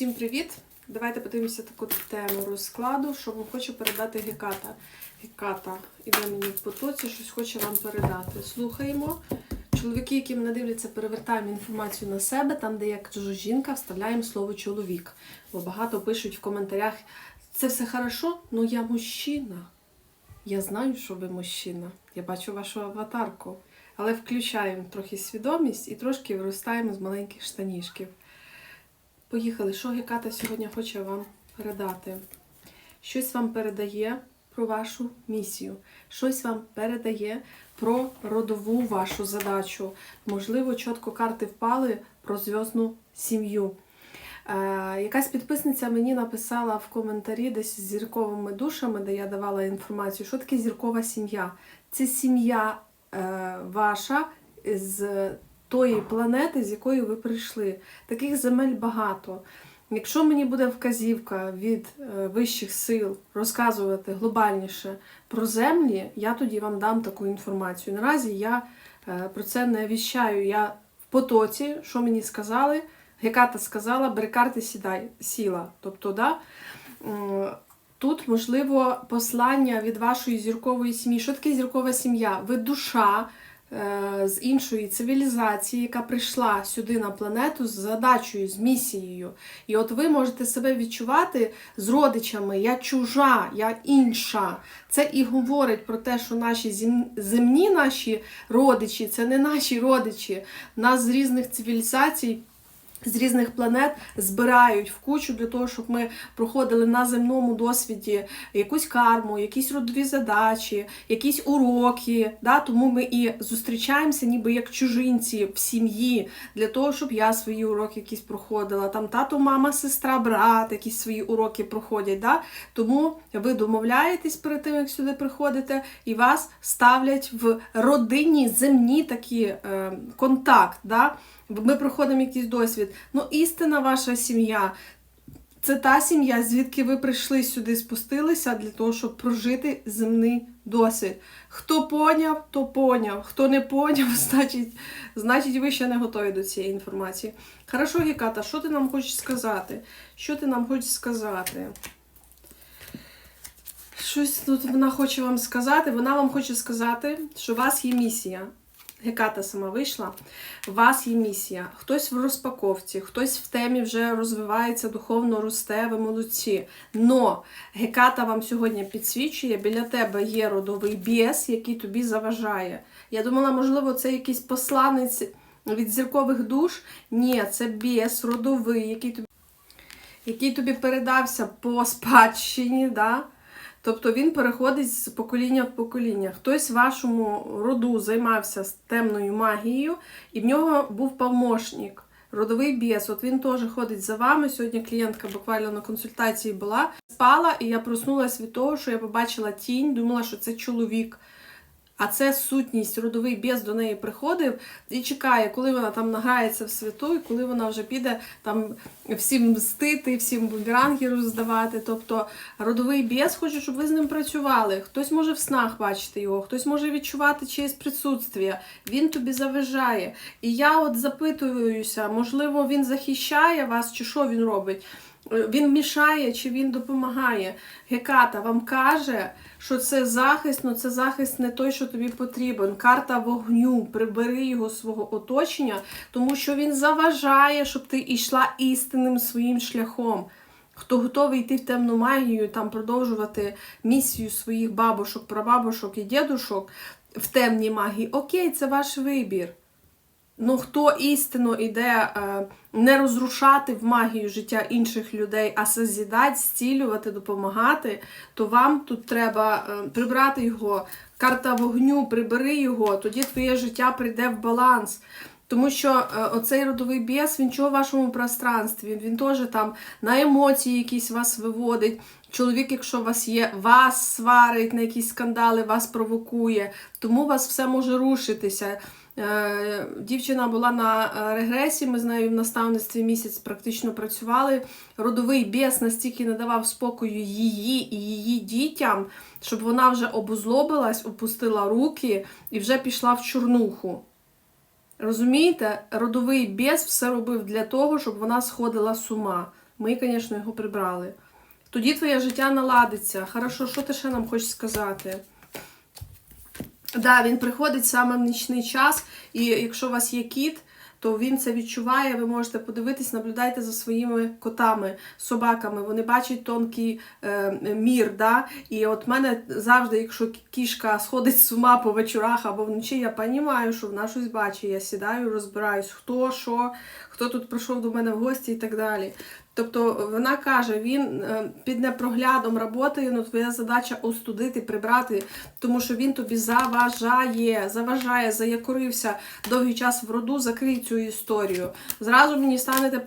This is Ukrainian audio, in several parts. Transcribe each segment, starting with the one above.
Всім привіт! Давайте подивимося таку тему розкладу, що вам хочу передати Геката. Геката іде мені в потоці, щось хоче вам передати. Слухаємо. Чоловіки, які мене дивляться, перевертаємо інформацію на себе, там, де я кажу жінка, вставляємо слово чоловік. Бо багато пишуть в коментарях: це все хорошо, але я мужчина. Я знаю, що ви мужчина. Я бачу вашу аватарку. Але включаємо трохи свідомість і трошки виростаємо з маленьких штанішків. Поїхали. Що Геката сьогодні хоче вам передати? Щось вам передає про вашу місію, щось вам передає про родову вашу задачу. Можливо, чітко карти впали про зв'язну сім'ю. Е, якась підписниця мені написала в коментарі десь з зірковими душами, де я давала інформацію, що таке зіркова сім'я. Це сім'я е, ваша з тої планети, з якої ви прийшли. Таких земель багато. Якщо мені буде вказівка від е, вищих сил розказувати глобальніше про землі, я тоді вам дам таку інформацію. Наразі я е, про це не віщаю. Я в потоці, що мені сказали, Геката сказала, бери карти, сідай, сіла. Тобто, да, тут можливо послання від вашої зіркової сім'ї. Що таке зіркова сім'я? Ви душа з іншої цивілізації, яка прийшла сюди на планету з задачею, з місією. І от ви можете себе відчувати з родичами, я чужа, я інша. Це і говорить про те, що наші земні наші родичі це не наші родичі. Нас з різних цивілізацій. З різних планет збирають в кучу для того, щоб ми проходили на земному досвіді якусь карму, якісь родові задачі, якісь уроки. Да? Тому ми і зустрічаємося, ніби як чужинці в сім'ї, для того, щоб я свої уроки якісь проходила. Там тато, мама, сестра, брат, якісь свої уроки проходять. Да? Тому ви домовляєтесь перед тим, як сюди приходите, і вас ставлять в родинні земні такі е, контакт. Да? Ми проходимо якийсь досвід. Ну, істина ваша сім'я. Це та сім'я, звідки ви прийшли сюди, спустилися для того, щоб прожити земний досвід. Хто поняв, то поняв. Хто не поняв, значить, значить ви ще не готові до цієї інформації. Хорошо, Геката, що ти нам хочеш сказати? Що ти нам хочеш сказати? Щось тут вона хоче вам сказати. Вона вам хоче сказати, що у вас є місія. Геката сама вийшла. У вас є місія. Хтось в розпаковці, хтось в темі вже розвивається, духовно росте, ви молодці. Но Геката вам сьогодні підсвічує, біля тебе є родовий біс, який тобі заважає. Я думала, можливо, це якийсь посланець від зіркових душ. Ні, це біс родовий, який тобі, який тобі передався по спадщині. Да? Тобто він переходить з покоління в покоління. Хтось в вашому роду займався темною магією, і в нього був помощник, родовий біс. От він теж ходить за вами. Сьогодні клієнтка буквально на консультації була. Спала, і я проснулася від того, що я побачила тінь, думала, що це чоловік. А це сутність, родовий біс до неї приходив і чекає, коли вона там награється в святу, і коли вона вже піде там всім мстити, всім бумеранги роздавати. Тобто родовий біс хоче, щоб ви з ним працювали. Хтось може в снах бачити його, хтось може відчувати чиєсь присутствие. Він тобі заважає. І я от запитуюся, можливо, він захищає вас, чи що він робить. Він мішає чи він допомагає. Геката вам каже, що це захист, але це захист не той, що тобі потрібен. Карта вогню, прибери його свого оточення, тому що він заважає, щоб ти йшла істинним своїм шляхом. Хто готовий йти в темну магію, там продовжувати місію своїх бабушок, прабабушок і дідушок в темній магії, окей, це ваш вибір. Ну, хто істинно іде е, не розрушати в магію життя інших людей, а созідати, зцілювати, допомагати, то вам тут треба е, прибрати його. Карта вогню, прибери його, тоді твоє життя прийде в баланс. Тому що е, оцей родовий біс, він чого в вашому пространстві, він теж там на емоції якісь вас виводить. Чоловік, якщо у вас є, вас сварить на якісь скандали, вас провокує, тому у вас все може рушитися. Е, Дівчина була на е, регресі, ми з нею в наставництві місяць практично працювали. Родовий біс настільки не давав спокою її і її дітям, щоб вона вже обозлобилась, опустила руки і вже пішла в чорнуху. Розумієте, родовий біс все робив для того, щоб вона сходила з ума. Ми, звісно, його прибрали. Тоді твоє життя наладиться. Хорошо, що ти ще нам хочеш сказати? Да, він приходить саме в нічний час, і якщо у вас є кіт, то він це відчуває. Ви можете подивитись, наблюдайте за своїми котами, собаками. Вони бачать тонкий е, мір. Да? І от мене завжди, якщо кішка сходить з ума по вечорах або вночі, я розумію, що вона щось бачить. Я сідаю, розбираюсь, хто що, хто тут прийшов до мене в гості і так далі. Тобто вона каже, він е, під непроглядом працює, ну твоя задача остудити, прибрати, тому що він тобі заважає, заважає, заякорився довгий час в роду, закрий цю історію. Зразу мені станете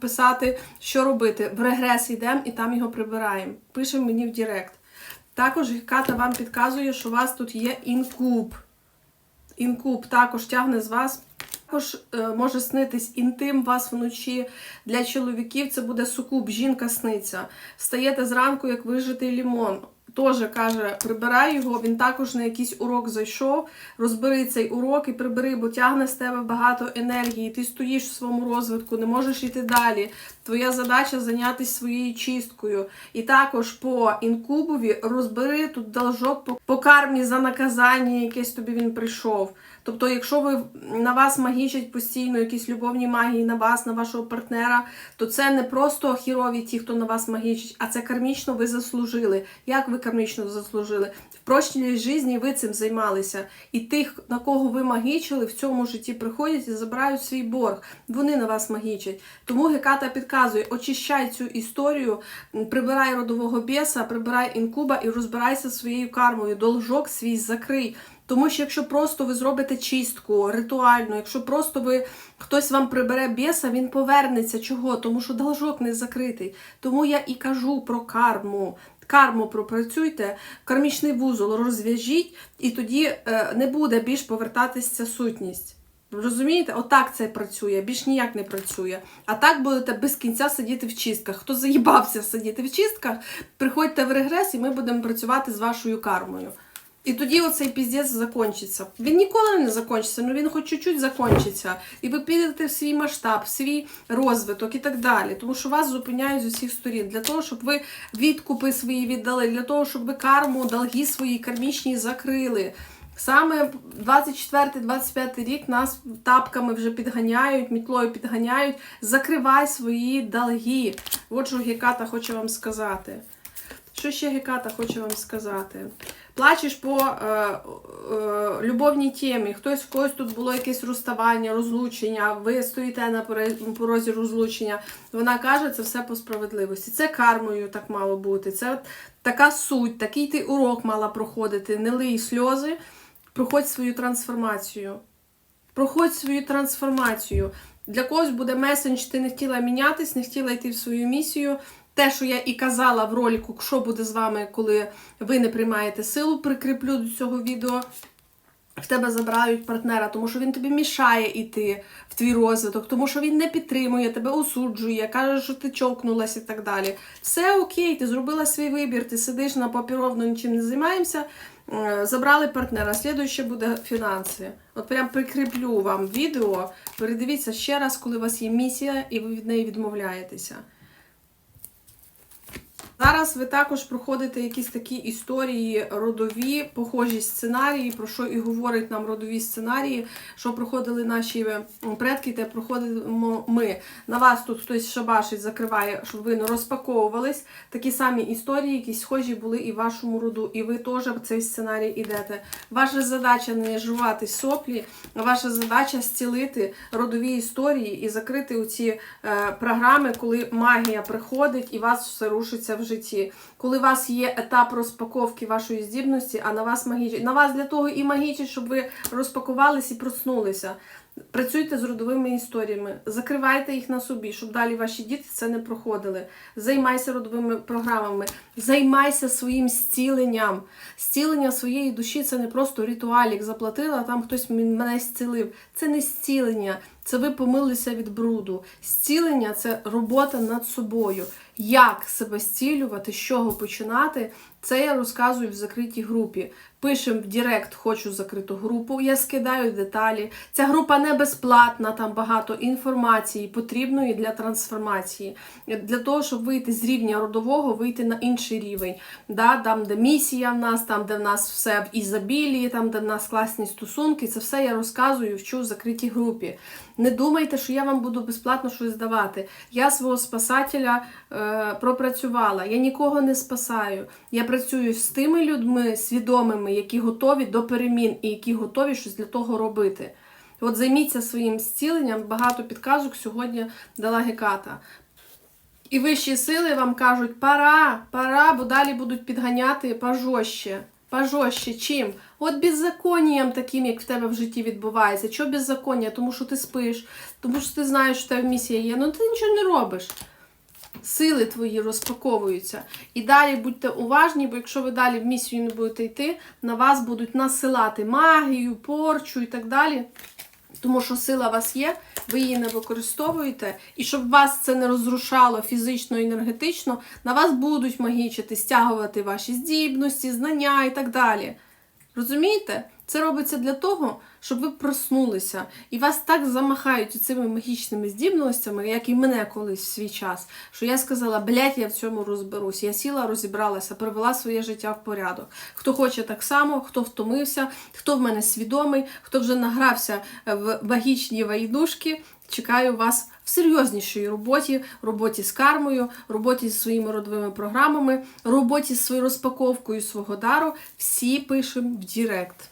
писати, що робити. В регрес йдемо і там його прибираємо. Пише мені в Директ. Також Ката вам підказує, що у вас тут є інкуб. Інкуб також тягне з вас. Також е, може снитись інтим вас вночі. Для чоловіків це буде сукуб, жінка сниться. Встаєте зранку, як вижитий лімон. Тоже каже, прибирай його, він також на якийсь урок зайшов. Розбери цей урок і прибери, бо тягне з тебе багато енергії. Ти стоїш в своєму розвитку, не можеш йти далі. Твоя задача зайнятися своєю чисткою. І також по інкубові розбери тут должок по кармі за наказання, якесь тобі він прийшов. Тобто, якщо ви на вас магічать постійно якісь любовні магії на вас, на вашого партнера, то це не просто хірові ті, хто на вас магічить, а це кармічно ви заслужили. Як ви кармічно заслужили? В прошлій житті ви цим займалися. І тих, на кого ви магічили, в цьому житті приходять і забирають свій борг. Вони на вас магічать. Тому Геката підказує: очищай цю історію, прибирай родового біса, прибирай інкуба і розбирайся своєю кармою. Должок свій закрий. Тому що якщо просто ви зробите чистку ритуальну, якщо просто ви хтось вам прибере біса, він повернеться. Чого? Тому що должок не закритий. Тому я і кажу про карму. Карму пропрацюйте, кармічний вузол розв'яжіть, і тоді е, не буде більш повертатись ця сутність. Розумієте? Отак це працює, більш ніяк не працює. А так будете без кінця сидіти в чистках. Хто заїбався сидіти в чистках, приходьте в регрес, і ми будемо працювати з вашою кармою. І тоді оцей піздець закінчиться. Він ніколи не закінчиться, але він хоч чуть-чуть закінчиться. І ви підете в свій масштаб, в свій розвиток і так далі. Тому що вас зупиняють з усіх сторін. Для того, щоб ви відкупи свої віддали, для того, щоб ви карму, долги свої кармічні закрили. Саме 24-25 рік нас тапками вже підганяють, мітлою підганяють. Закривай свої долги. От що Геката хоче вам сказати. Що ще Геката хоче вам сказати? Плачеш по е, е, любовній темі. Хтось в когось тут було якесь розставання, розлучення, ви стоїте на порозі розлучення. Вона каже, це все по справедливості. Це кармою так мало бути. Це така суть, такий ти урок мала проходити. Не лий сльози, проходь свою трансформацію. Проходь свою трансформацію. Для когось буде месендж, ти не хотіла мінятись, не хотіла йти в свою місію. Те, що я і казала в ролику, що буде з вами, коли ви не приймаєте силу, прикріплю до цього відео. В тебе забирають партнера, тому що він тобі мішає йти в твій розвиток, тому що він не підтримує, тебе осуджує, каже, що ти чокнулась і так далі. Все окей, ти зробила свій вибір, ти сидиш на попіровно, нічим не займаємося. е, Забрали партнера. Слідуюче буде фінанси. От прям прикріплю вам відео. Передивіться ще раз, коли у вас є місія і ви від неї відмовляєтеся. Зараз ви також проходите якісь такі історії родові, похожі сценарії, про що і говорять нам родові сценарії, що проходили наші предки, те проходимо ми. На вас тут хтось шабашить, закриває, щоб ви не розпаковувались. Такі самі історії, які схожі були і в вашому роду, і ви теж в цей сценарій ідете. Ваша задача не жувати соплі, ваша задача зцілити родові історії і закрити оці е, програми, коли магія приходить і вас все рушиться в житті. Коли у вас є етап розпаковки вашої здібності, а на вас магічить. На вас для того і магічить, щоб ви розпакувались і проснулися. Працюйте з родовими історіями, закривайте їх на собі, щоб далі ваші діти це не проходили. Займайся родовими програмами, займайся своїм зціленням. Зцілення своєї душі це не просто ритуалік. Заплатила, там хтось мене зцілив. Це не зцілення, це ви помилися від бруду. Зцілення це робота над собою. Як себе зцілювати, з чого починати, Це я розказую в закритій групі. Пишемо в Директ хочу закриту групу, я скидаю деталі. Ця група не безплатна, там багато інформації потрібної для трансформації, для того, щоб вийти з рівня родового, вийти на інший рівень. Да? Там, де місія в нас, там, де в нас все в ізобілії, там, де в нас класні стосунки, це все я розказую, вчу в закритій групі. Не думайте, що я вам буду безплатно щось давати. Я свого спасателя е, пропрацювала. Я нікого не спасаю. Я працюю з тими людьми свідомими, які готові до перемін і які готові щось для того робити. От займіться своїм зціленням. Багато підказок сьогодні дала Геката. І вищі сили вам кажуть, пора, пора, бо далі будуть підганяти пожорстче. Пожорстче чим? От беззаконням таким, як в тебе в житті відбувається. Чого беззаконня? Тому що ти спиш, тому що ти знаєш, що в тебе місія є. Ну ти нічого не робиш. Сили твої розпаковуються. І далі будьте уважні, бо якщо ви далі в місію не будете йти, на вас будуть насилати магію, порчу і так далі. Тому що сила у вас є, ви її не використовуєте, і щоб вас це не розрушало фізично і енергетично, на вас будуть магічити, стягувати ваші здібності, знання і так далі. Розумієте? Це робиться для того, щоб ви проснулися. І вас так замахають цими магічними здібностями, як і мене колись в свій час, що я сказала, блядь, я в цьому розберусь. Я сіла, розібралася, привела своє життя в порядок. Хто хоче так само, хто втомився, хто в мене свідомий, хто вже награвся в магічні вайдушки, чекаю вас в серйознішій роботі, роботі з кармою, роботі зі своїми родовими програмами, роботі з своєю розпаковкою свого дару. Всі пишемо в Директ.